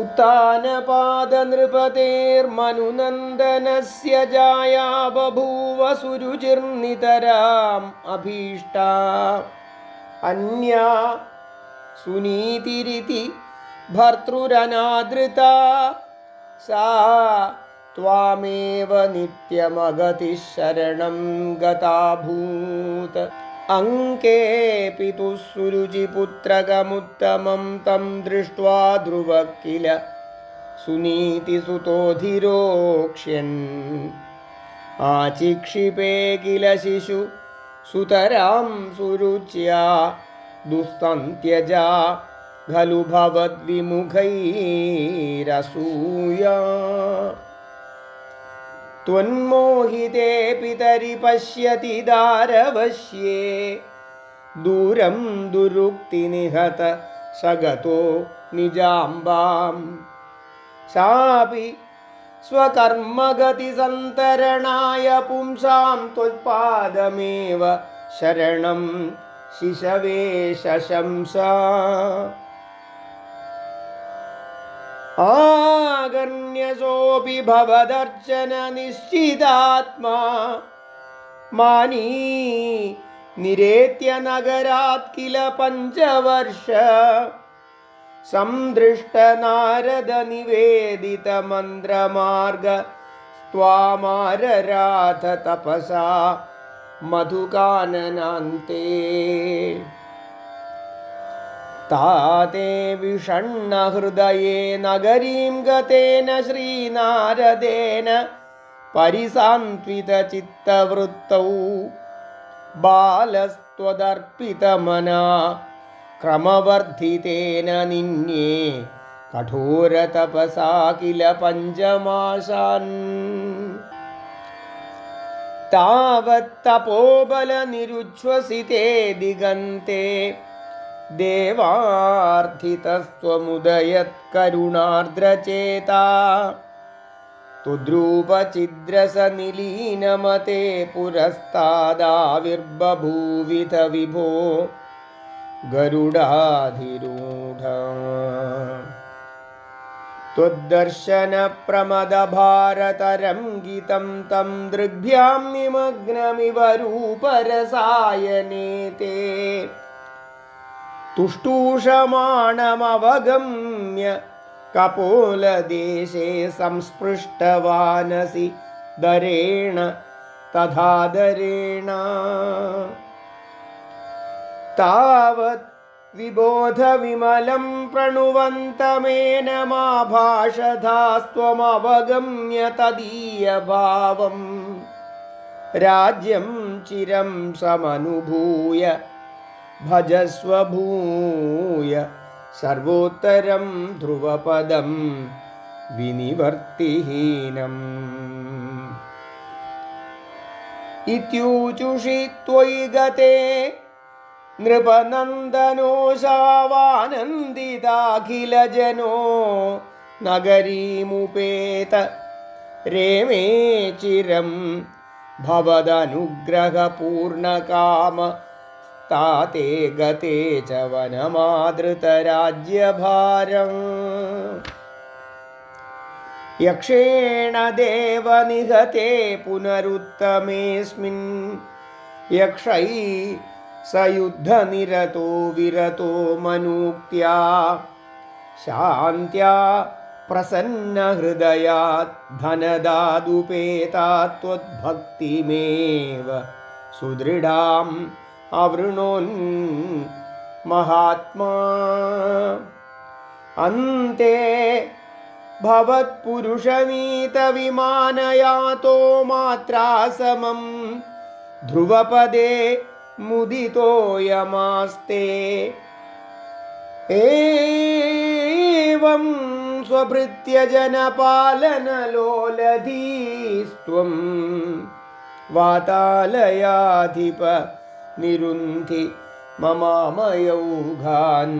उत्तानपादनृपतेर्मनुनन्दनस्य जाया बभूव सुरुचिर्नितराम् अभीष्टा अन्या सुनीतिरिति भर्तृरनादृता सा त्वामेव नित्यमगतिः शरणं गताभूत् अङ्के पितुः सुरुचिपुत्रकमुत्तमं तं दृष्ट्वा ध्रुव किल सुनीतिसुतोधिरोक्ष्यन् आचिक्षिपे किल शिशु सुतरां सुरुच्या दुःसन्त्यजा खलु भवद्विमुखैरसूया त्वन्मोहिते पितरि पश्यति दारवश्ये दूरं दुरुक्तिनिहत सगतो निजाम्बाम् सापि स्वकर्मगतिसन्तरणाय पुंसां त्वत्पादमेव शरणं शिशवे शशंसा ആകർണ്യസോപി ഭവദർശന നിശ്ചിതാത്മാ മാനീ നിരേത്യ നഗരാത് കില പഞ്ചവർഷ. സംദൃഷ്ട നാരദ നിവേദിത മന്ത്രമാർഗ സ്വാമാരരാധ തപസാ. മധുകാനനാന്തേ. ताते विषण्णहृदये नगरीं गतेन श्रीनारदेन परिसान्त्वितचित्तवृत्तौ बालस्त्वदर्पितमना क्रमवर्धितेन निन्ये कठोरतपसा किल पञ्चमासान् तावत्तपोबलनिरुच्छ्वसिते दिगन्ते देवार्थितस्त्वमुदयत्करुणार्द्रचेता तुद्रूपचिद्रसनिलीनमते पुरस्तादाविर्बभूविथ विभो गरुडाधिरूढ त्वद्दर्शनप्रमदभारतरङ्गितं तं दृग्भ्यां निमग्नमिव रूपरसायने ते തുഷ്ടൂഷമാണമവഗമ്യ. കപോലദേശേ സംസ്പൃഷ്ടവാനസി ദരേണ തഥാദരേണ താവത് വിബോധവിമലം പ്രണുവന്തമേനമാഭാഷധാസ്ത്വമവഗമ്യ തദീയഭാവം. രാജ്യം ചിരം സമനുഭൂയ ഭജസ്വഭൂയ സർവോത്തരം ധ്രുവപദം വിനിവർത്തിഹീനം. ഇത്യൂചുഷി ത്വയി ഗതേ നൃപനന്ദനോഷാവാനന്ദിതാഖിലജനോ നഗരീമുപേത രേമേ ചിരം ഭവദനുഗ്രഹപൂർണകാമ താതേ ഗതേ ച വനമാതൃതരാജ്യഭാരം യക്ഷേണ ദേവനിഹതേ പുനരുത്തമേസ്മിൻ യക്ഷൈ സയുദ്ധനിരതോ വിരതോ മനൂക്യാ ശാന്ത്യാ പ്രസന്നഹൃദയാത് ധനദാതുപേതാത്വദ്ഭക്തിമേവ സുദൃഢാം अवृणोन् महात्मा। अन्ते भवत्पुरुषमीतविमानयातो मात्रा समं ध्रुवपदे मुदितोऽयमास्ते। एवं स्वभृत्यजनपालनलोलधीस्त्वं वातालयाधिप निरुन्धि ममामयौघान्